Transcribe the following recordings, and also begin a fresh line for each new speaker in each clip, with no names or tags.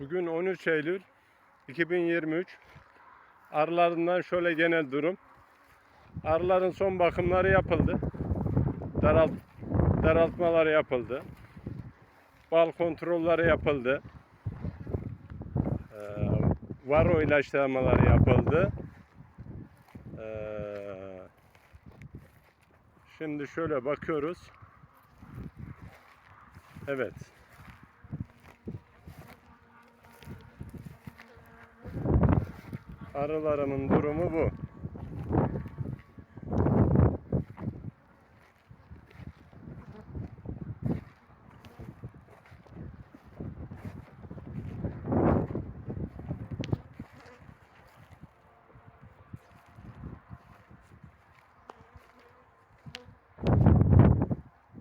Bugün 13 Eylül 2023. Arılarından şöyle genel durum. Arıların son bakımları yapıldı. Daralt, daraltmaları yapıldı. Bal kontrolleri yapıldı. Ee, varo ilaçlamaları yapıldı. Ee, şimdi şöyle bakıyoruz. Evet. Arılarımın durumu bu.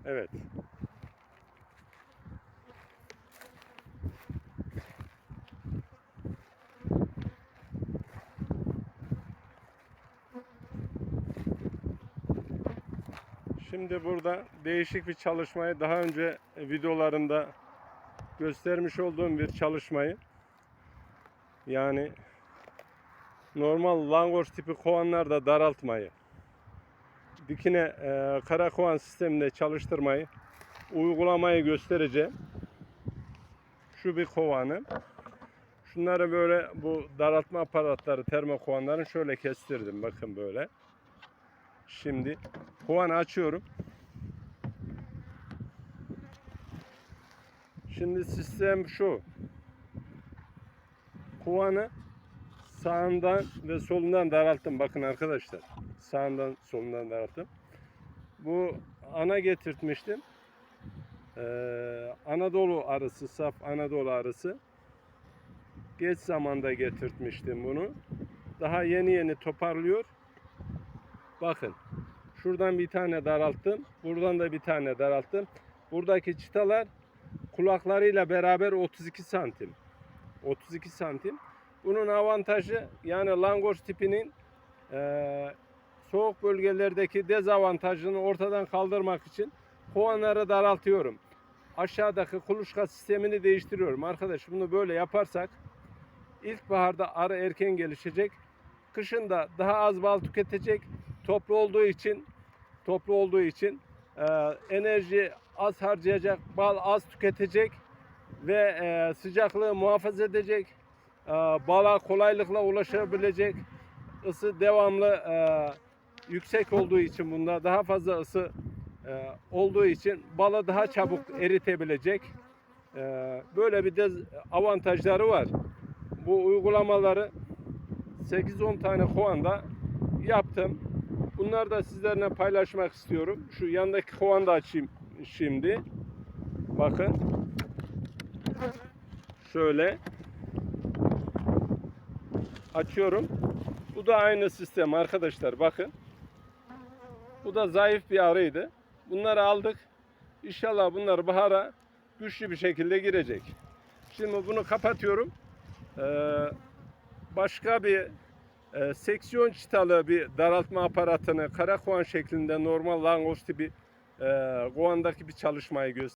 Evet. Şimdi burada değişik bir çalışmayı daha önce videolarında göstermiş olduğum bir çalışmayı yani normal langoş tipi kovanlarda daraltmayı dikine e, kara kovan sisteminde çalıştırmayı uygulamayı göstereceğim. Şu bir kovanı. Şunları böyle bu daraltma aparatları termo kovanların şöyle kestirdim. Bakın böyle. Şimdi kovanı açıyorum. Şimdi sistem şu. Kovanı sağından ve solundan daralttım. Bakın arkadaşlar. Sağından solundan daralttım. Bu ana getirtmiştim. Ee, Anadolu arısı, saf Anadolu arısı. Geç zamanda getirtmiştim bunu. Daha yeni yeni toparlıyor. Bakın. Şuradan bir tane daralttım. Buradan da bir tane daralttım. Buradaki çıtalar kulaklarıyla beraber 32 santim. 32 santim. Bunun avantajı yani langoş tipinin eee, soğuk bölgelerdeki dezavantajını ortadan kaldırmak için kovanları daraltıyorum. Aşağıdaki kuluçka sistemini değiştiriyorum. Arkadaş bunu böyle yaparsak ilkbaharda arı erken gelişecek. Kışın da daha az bal tüketecek. Toplu olduğu için toplu olduğu için eee, enerji az harcayacak, bal az tüketecek ve eee, sıcaklığı muhafaza edecek. Eee, bala kolaylıkla ulaşabilecek. ısı devamlı eee, yüksek olduğu için bunda daha fazla ısı eee, olduğu için balı daha çabuk eritebilecek. Eee, böyle bir de avantajları var. Bu uygulamaları 8-10 tane kovanda yaptım. Bunları da sizlerle paylaşmak istiyorum. Şu yandaki kovanı da açayım şimdi. Bakın. Şöyle. Açıyorum. Bu da aynı sistem arkadaşlar. Bakın. Bu da zayıf bir arıydı. Bunları aldık. İnşallah bunlar bahara güçlü bir şekilde girecek. Şimdi bunu kapatıyorum. Ee, başka bir e, seksiyon çıtalı bir daraltma aparatını kara kovan şeklinde normal langos tipi e, kovandaki bir çalışmayı göster.